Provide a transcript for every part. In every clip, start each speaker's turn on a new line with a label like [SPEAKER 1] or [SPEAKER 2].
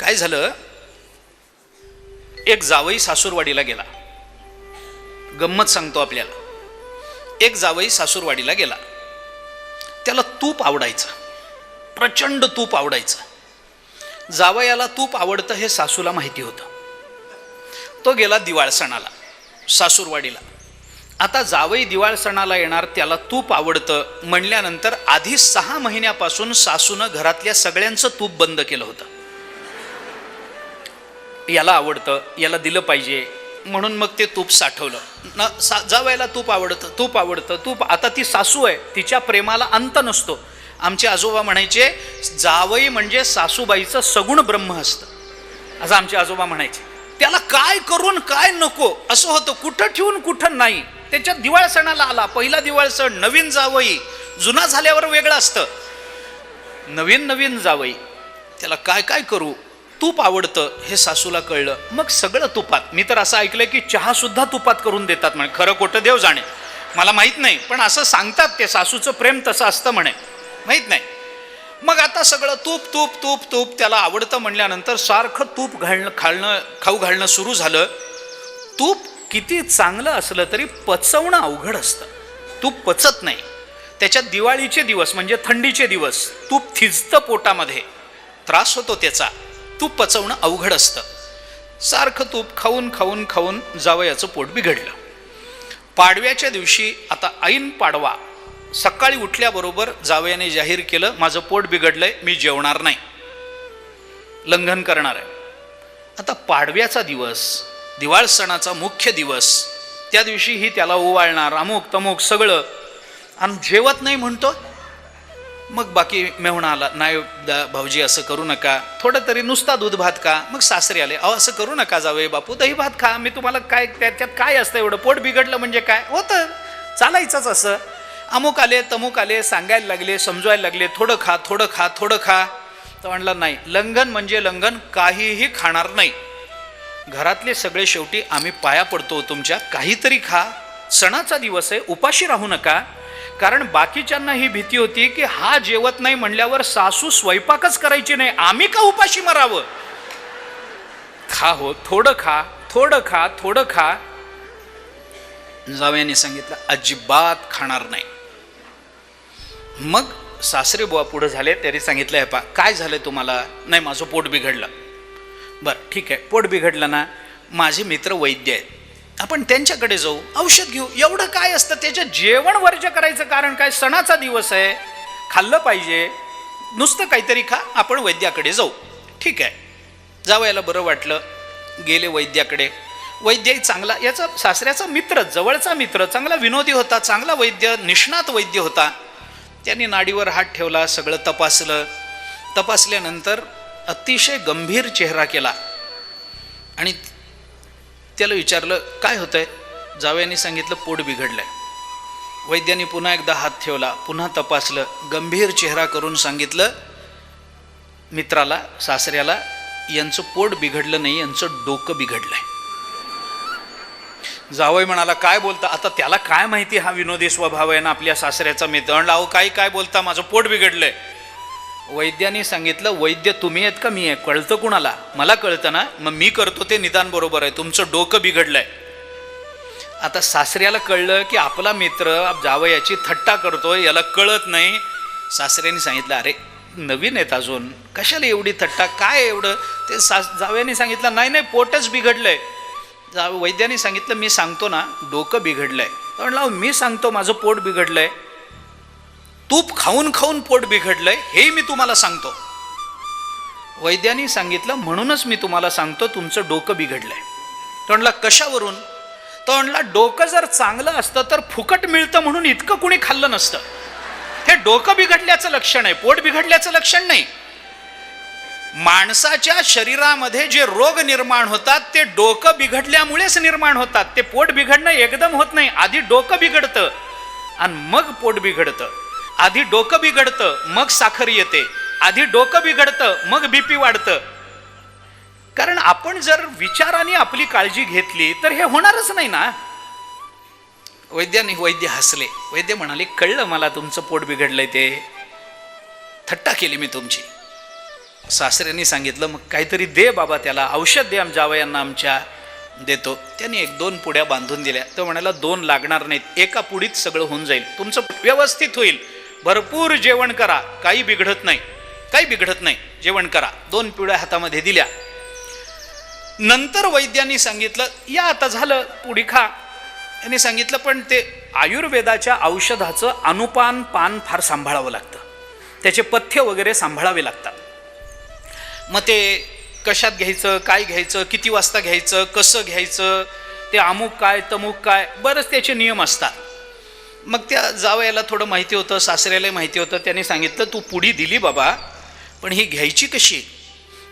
[SPEAKER 1] काय झालं? एक जावई सासूरवाडीला गेला. गंमत सांगतो आपल्याला. एक जावई सासूरवाडीला गेला. त्याला तूप आवडायचं. प्रचंड तूप आवडायचं. जावयाला तूप आवडतं हे सासूला माहिती होतं. तो गेला दिवाळ सणाला सासूरवाडीला. आता जावई दिवाळ सणाला येणार त्याला तूप आवडतं म्हणल्यानंतर आधी सहा महिन्यापासून सासूनं घरातल्या सगळ्यांचं तूप बंद केलं होतं. याला आवडतं याला दिलं पाहिजे. म्हणून मग ते तूप साठवलं. न सा जावयाला तूप आवडतं तूप आवडतं तूप आता ती सासू आहे तिच्या प्रेमाला अंत नसतो. आमचे आजोबा म्हणायचे जावई म्हणजे सासूबाईचं सगुण ब्रह्म असतं असं आमचे आजोबा म्हणायचे. त्याला काय करून काय नको असं होतं कुठं ठेवून कुठं नाही. त्याच्यात दिवाळ सणाला आला पहिला दिवाळ सण नवीन जावई. जुना झाल्यावर वेगळं असतं. नवीन नवीन जावई. त्याला काय काय करू? तूप आवडतं हे सासूला कळलं. मग सगळं तुपात. मी तर असं ऐकलंय की चहा सुद्धा तुपात करून देतात म्हणे. खरं खोटं देव जाणे. मला माहीत नाही पण असं सांगतात ते सासूचं प्रेम तसं असतं म्हणे. माहीत नाही. मग आता सगळं तूप तूप तूप तूप त्याला आवडतं म्हणल्यानंतर सारखं तूप घालणं खालणं खाऊ घालणं सुरू झालं. तूप किती चांगलं असलं तरी पचवणं अवघड असतं. तूप पचत नाही. त्याच्यात दिवाळीचे दिवस म्हणजे थंडीचे दिवस तूप थिजतं पोटामध्ये. त्रास होतो त्याचा. तूप पचवणं अवघड असतं. सारखं तूप खाऊन खाऊन खाऊन जावयाचं पोट बिघडलं. पाडव्याच्या दिवशी आता ऐन पाडवा सकाळी उठल्याबरोबर जावयाने जाहीर केलं माझं पोट बिघडलंय मी जेवणार नाही. लंघन करणार आहे. आता पाडव्याचा दिवस दिवाळ सणाचा मुख्य दिवस त्या दिवशी ही त्याला ओवाळणार अमुक तमुक सगळं. आणि जेवत नाही म्हणतो मग बाकी मेहून आला नाही भाऊजी असं करू नका. थोडं तरी नुसता दूध भात का मग सासरे आले अहो असं करू नका जावे बापू दही भात खा. मी तुम्हाला काय त्याच्यात काय असतं एवढं? पोट बिघडलं म्हणजे काय? होतं. चालायचंच असं. अमुक आले तमुक आले सांगायला लागले समजवायला लागले थोडं खा थोडं खा थोडं खा. तर म्हणलं नाही. लंघन म्हणजे लंघन काहीही खाणार नाही. घरातले सगळे शेवटी आम्ही पाया पडतो तुमच्या. काहीतरी खा. सणाचा दिवस आहे उपाशी राहू नका. कारण बाकीच्यांना ही भीती होती की हा जेवत नाही म्हणल्यावर सासू स्वयंपाकच करायची नाही. आम्ही का उपाशी मरावं? खा हो थोडं खा थोडं खा थोडं खा. जावयाने सांगितलं अजिबात खाणार नाही. मग सासरे बुवा पुढे झाले तरी सांगितलं हे पा काय झालं तुम्हाला? नाही माझं पोट बिघडलं. बरं ठीक आहे पोट बिघडलं ना? माझे मित्र वैद्य आहेत. आपण त्यांच्याकडे जाऊ औषध घेऊ. एवढं काय असतं? त्याच्या जेवण वर्ज करायचं कारण काय? सणाचा दिवस आहे. खाल्लं पाहिजे. नुसतं काहीतरी खा. आपण वैद्याकडे जाऊ. ठीक आहे. जावयाला बरं वाटलं. गेले वैद्याकडे. वैद्यही चांगला याचा सासऱ्याचा मित्र जवळचा मित्र चांगला विनोदी होता चांगला वैद्य निष्णात वैद्य होता. त्यांनी नाडीवर हात ठेवला सगळं तपासलं. तपासल्यानंतर अतिशय गंभीर चेहरा केला. आणि त्याला विचारलं काय होतंय? जावयाने सांगितलं पोट बिघडलंय. वैद्याने पुन्हा एकदा हात ठेवला पुन्हा तपासलं गंभीर चेहरा करून सांगितलं मित्राला सासऱ्याला यांचं पोट बिघडलं नाही यांचं डोकं बिघडलंय. जावई म्हणाला काय बोलता? आता त्याला काय माहिती हा विनोदी स्वभाव आहे ना आपल्या सासऱ्याचा मित्र? म्हणला अहो काही काय बोलता? माझं पोट बिघडलंय. वैद्याने सांगितलं वैद्य तुम्ही आहेत का? मी आहे. कळतं कुणाला? मला कळतं ना. मग मी करतो ते निदान बरोबर आहे. तुमचं डोकं बिघडलंय. आता सासऱ्याला कळलं की आपला मित्र जावयाची थट्टा करतोय याला कळत नाही. सासऱ्याने सांगितलं अरे नवीन आहेत अजून. कशाला एवढी थट्टा? काय एवढं? ते सास जावयाने सांगितलं नाही नाही पोटच बिघडलंय. जा वैद्याने सांगितलं मी सांगतो ना डोकं बिघडलंय. आहे म्हणलं मी सांगतो माझं पोट बिघडलंय. तूप खाऊन खाऊन पोट बिघडलंय हे मी तुम्हाला सांगतो. वैद्यानी सांगितलं म्हणूनच मी तुम्हाला सांगतो तुमचं डोकं बिघडलंय. तो म्हणला कशावरून? तो म्हणला डोकं जर चांगलं असतं तर फुकट मिळतं म्हणून इतकं कुणी खाल्लं नसतं. हे डोकं बिघडल्याचं लक्षण आहे पोट बिघडल्याचं लक्षण नाही. माणसाच्या शरीरामध्ये जे रोग निर्माण होतात ते डोकं बिघडल्यामुळेच निर्माण होतात. ते पोट बिघडणं एकदम होत नाही आधी डोकं बिघडतं आणि मग पोट बिघडतं. आधी डोकं बिघडतं मग साखर येते. आधी डोकं बिघडतं मग बीपी वाढतं. कारण आपण जर विचाराने आपली काळजी घेतली तर हे होणारच नाही ना? वैद्याने वैद्य हसले. वैद्य म्हणाले कळलं मला तुमचं पोट बिघडलंय ते. थट्टा केली मी तुमची. सासऱ्यांनी सांगितलं मग काहीतरी दे बाबा त्याला. औषध दे आम जावयांना आमच्या. देतो. त्यांनी एक दोन पुड्या बांधून दिल्या. तो म्हणाला दोन लागणार नाहीत. एका पुडीत सगळं होऊन जाईल. तुमचं व्यवस्थित होईल. भरपूर जेवण करा. काही बिघडत नाही. काही बिघडत नाही. जेवण करा. दोन पिवळ्या हातामध्ये दिल्या. नंतर वैद्यांनी सांगितलं या आता झालं पुढी खा. यांनी सांगितलं पण ते आयुर्वेदाच्या औषधाचं अनुपान पान फार सांभाळावं लागतं. त्याचे पथ्य वगैरे सांभाळावे लागतात. मग ते कशात घ्यायचं काय घ्यायचं किती वाजता घ्यायचं कसं घ्यायचं ते अमुक काय तमुक काय बरंच त्याचे नियम असतात. मग त्या जावयाला थोडं माहिती होतं सासऱ्यालाही माहिती होतं. त्यांनी सांगितलं तू पुडी दिली बाबा पण ही घ्यायची कशी?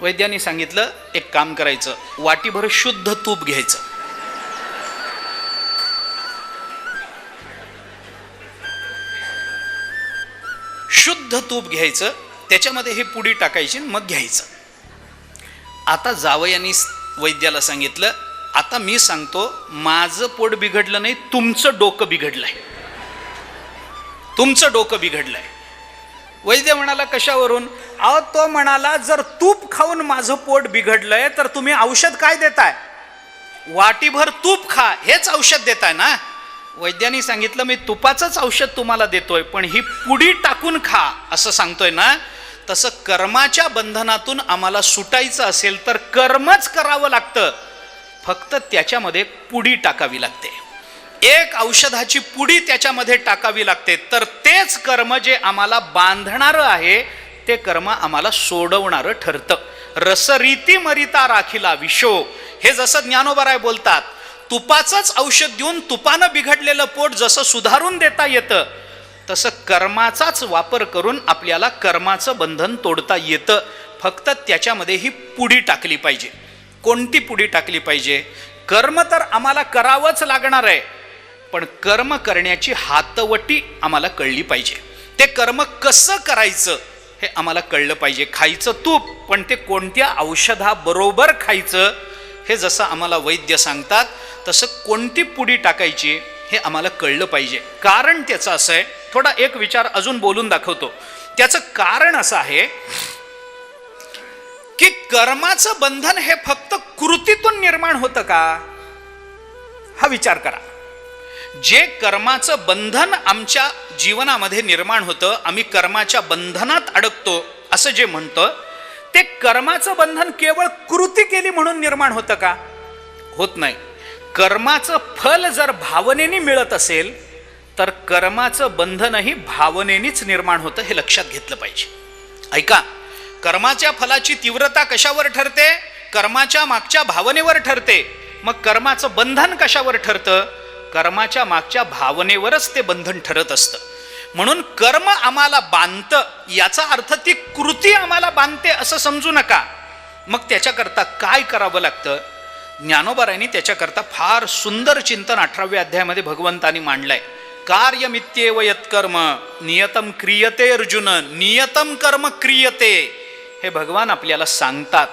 [SPEAKER 1] वैद्यांनी सांगितलं एक काम करायचं वाटीभर शुद्ध तूप घ्यायचं. शुद्ध तूप घ्यायचं त्याच्यामध्ये हे पुडी टाकायची आणि मग घ्यायचं. आता जावयानी वैद्याला सांगितलं आता मी सांगतो माझं पोट बिघडलं नाही तुमचं डोकं बिघडलं आहे तुमचं डोकं बिघडलंय. वैद्य म्हणाला कशावरून? अहो तो म्हणाला जर तूप खाऊन माझं पोट बिघडलंय तर तुम्ही औषध काय देताय? वाटीभर तूप खा हेच औषध देताय ना? वैद्यानी सांगितलं मी तुपाचंच औषध तुम्हाला देतोय पण ही पुडी टाकून खा असं सांगतोय ना. तसं कर्माच्या बंधनातून आम्हाला सुटायचं असेल तर कर्मच करावं लागतं. फक्त त्याच्यामध्ये पुडी टाकावी लागते. एक औषधाची पुडी त्याच्यामध्ये टाकावी लागते. तर तेच कर्म जे आम्हाला बांधणारं आहे ते कर्म आम्हाला सोडवणारं ठरतं. रसरीती मरिता राखीला विशो. हे जसं ज्ञानोबराय बोलतात तुपाचंच औषध देऊन तुपानं बिघडलेलं पोट जसं सुधारून देता येतं तसं कर्माचाच वापर करून आपल्याला कर्माचं बंधन तोडता येतं. फक्त त्याच्यामध्ये ही पुडी टाकली पाहिजे. कोणती पुडी टाकली पाहिजे? कर्म तर आम्हाला करावंच लागणार आहे. पण कर्म करण्याची हातवटी आम्हाला कळली पाहिजे. ते कर्म कसं करायचं हे आम्हाला कळलं पाहिजे. खायचं तूप पण ते कोणत्या औषधाबरोबर खायचं हे जसं आम्हाला वैद्य सांगतात तसं कोणती पुडी टाकायची हे आम्हाला कळलं पाहिजे. कारण त्याचं असं आहे थोडा एक विचार अजून बोलून दाखवतो. त्याचं कारण असं आहे की कर्माचं बंधन हे फक्त कृतीतून निर्माण होतं का? हा विचार करा. जे कर्माचं बंधन आमच्या जीवनामध्ये निर्माण होतं आम्ही कर्माच्या बंधनात अडकतो असं जे म्हणतं ते कर्माचं बंधन केवळ कृती केली म्हणून निर्माण होतं का? होत नाही. कर्माचं फल जर भावनेने मिळत असेल तर कर्माचं बंधनही भावनेनेच निर्माण होतं हे लक्षात घेतलं पाहिजे. ऐका कर्माच्या फलाची तीव्रता कशावर ठरते? कर्माच्या मागच्या भावनेवर ठरते. मग कर्माचं बंधन कशावर ठरतं? कर्माच्या मागच्या भावनेवरच ते बंधन ठरत असतं. म्हणून कर्म आम्हाला बांधतं याचा अर्थ ती कृती आम्हाला बांधते असं समजू नका. मग त्याच्याकरता काय करावं लागतं? ज्ञानोबारायांनी त्याच्याकरता फार सुंदर चिंतन अठराव्या अध्यायामध्ये भगवंतानी मांडलंय. कार्यमित्येव यत्कर्म नियतम क्रियते अर्जुन नियतम कर्म क्रियते. हे भगवान आपल्याला सांगतात.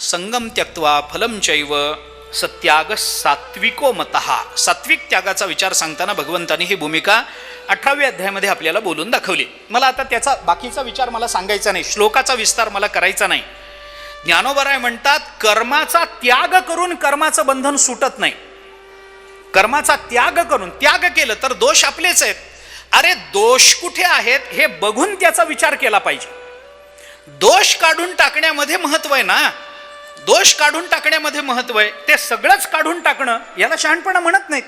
[SPEAKER 1] संगम त्यक्त्वा फलम चैव सत्याग सात्विको मतहा सात्विक त्यागाचा विचार सांगताना भगवंतानी ही भूमिका अठराव्या अध्यायामध्ये आपल्याला बोलून दाखवली. मला आता त्याचा बाकीचा विचार मला सांगायचा नाही. श्लोकाचा विस्तार मला करायचा नाही. ज्ञानोबराय म्हणतात कर्माचा त्याग करून कर्माचं बंधन सुटत नाही. कर्माचा त्याग करून त्याग केलं तर दोष आपलेच आहेत. अरे दोष कुठे आहेत हे बघून त्याचा विचार केला पाहिजे. दोष काढून टाकण्यामध्ये महत्त्व आहे ना. दोष काढून टाकण्यामध्ये महत्त्व आहे. ते सगळंच काढून टाकणं याला शहाणपणा म्हणत नाहीत.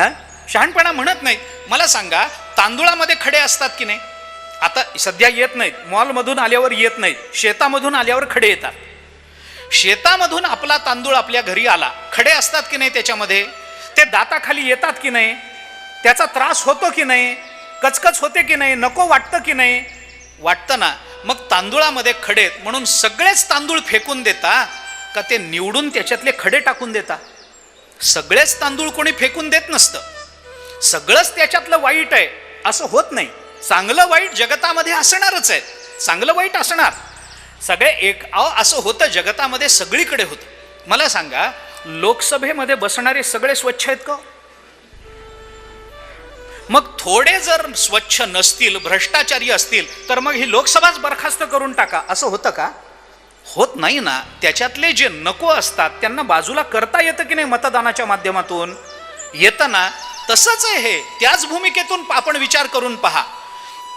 [SPEAKER 1] हां? शहाणपणा म्हणत नाहीत. मला सांगा तांदुळामध्ये खडे असतात की नाही? आता सध्या येत नाहीत. मॉलमधून आल्यावर येत नाहीत. शेतामधून आल्यावर खडे येतात. शेतामधून आपला तांदूळ आपल्या घरी आला. खडे असतात की नाही त्याच्यामध्ये? ते दाताखाली येतात की नाही? त्याचा त्रास होतो की नाही? कचकच होते की नाही? नको वाटतं की नाही? वाटतं ना. तांदूळामध्ये खडे म्हणून सगळेच तांदूळ फेकून देता का ते निवडून त्याच्यातले खडे टाकून देता? सगळेच तांदूळ कोणी फेकून देत नसतं. सगळंच त्याच्यातलं वाईट आहे असं होत नाही. चांगलं वाईट जगतामध्ये असणारच आहे. चांगलं वाईट असणार. सगळे एक अहो असं होतं जगतामध्ये सगळीकडे होतं. मला सांगा लोकसभेमध्ये बसणारे सगळे स्वच्छ आहेत का? मग थोडे जर स्वच्छ नसतील भ्रष्टाचारी असतील तर मग ही लोकसभाच बरखास्त करून टाका. असं होतं का? होत नाही ना. त्याच्यातले जे नको असतात त्यांना बाजूला करता येतं की नाही मतदानाच्या माध्यमातून? येतं ना. तसंच आहे हे. त्याच भूमिकेतून आपण विचार करून पहा.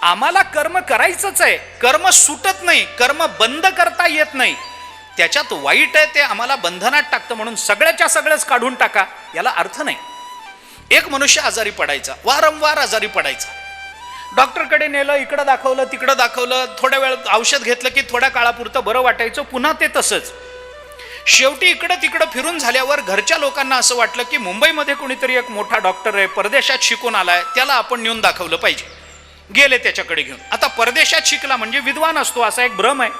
[SPEAKER 1] आम्हाला कर्म करायचंच आहे. कर्म सुटत नाही. कर्म बंद करता येत नाही. त्याच्यात वाईट आहे ते आम्हाला बंधनात टाकतं म्हणून सगळ्याच्या सगळंच काढून टाका. याला अर्थ नाही. एक मनुष्य आजारी पडायचा वारंवार आजारी पडायचा. डॉक्टरकडे नेलं इकडं दाखवलं तिकडं दाखवलं थोड्या वेळ औषध घेतलं की थोड्या काळापुरतं बरं वाटायचं पुन्हा ते तसंच. शेवटी इकडं तिकडं फिरून झाल्यावर घरच्या लोकांना असं वाटलं की मुंबईमध्ये कोणीतरी एक मोठा डॉक्टर आहे परदेशात शिकून आलाय त्याला आपण नेऊन दाखवलं पाहिजे. गेले त्याच्याकडे घेऊन. आता परदेशात शिकला म्हणजे विद्वान असतो असा एक भ्रम आहे.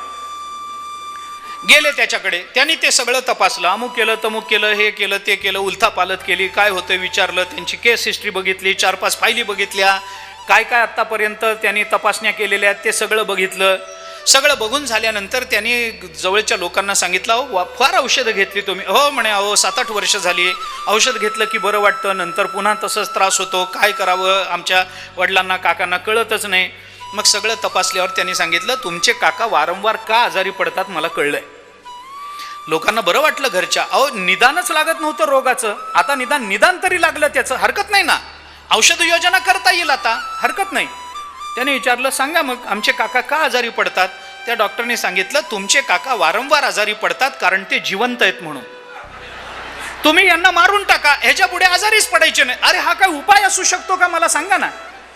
[SPEAKER 1] गेले त्याच्याकडे. त्यांनी ते सगळं तपासलं. अमुक केलं तमुक केलं हे केलं ते केलं उलथा पालत केली काय होतं विचारलं त्यांची केस हिस्ट्री बघितली चार पाच फायली बघितल्या काय काय आत्तापर्यंत त्यांनी तपासण्या केलेल्या आहेत ते सगळं बघितलं. सगळं बघून झाल्यानंतर त्यांनी जवळच्या लोकांना सांगितलं अहो वा- फार औषधं घेतली तुम्ही. हो म्हणे अहो सात आठ वर्ष झाली. औषध घेतलं की बरं वाटतं. नंतर पुन्हा तसंच त्रास होतो. काय करावं आमच्या वडिलांना काकांना कळतच नाही. मग सगळं तपासल्यावर त्यांनी सांगितलं तुमचे काका वारंवार का आजारी पडतात मला कळलंय. लोकांना बरं वाटलं घरच्या. अहो निदानच लागत नव्हतं रोगाचं. आता निदान निदान तरी लागलं त्याचं. हरकत नाही ना. औषध योजना करता येईल आता. हरकत नाही. त्याने विचारलं सांगा मग आमचे काका का आजारी पडतात? त्या डॉक्टरने सांगितलं तुमचे काका वारंवार आजारी पडतात कारण ते जिवंत आहेत म्हणून. तुम्ही यांना मारून टाका. ह्याच्या पुढे आजारीच पडायचे नाही. अरे हा काय उपाय असू शकतो का? मला सांगा ना.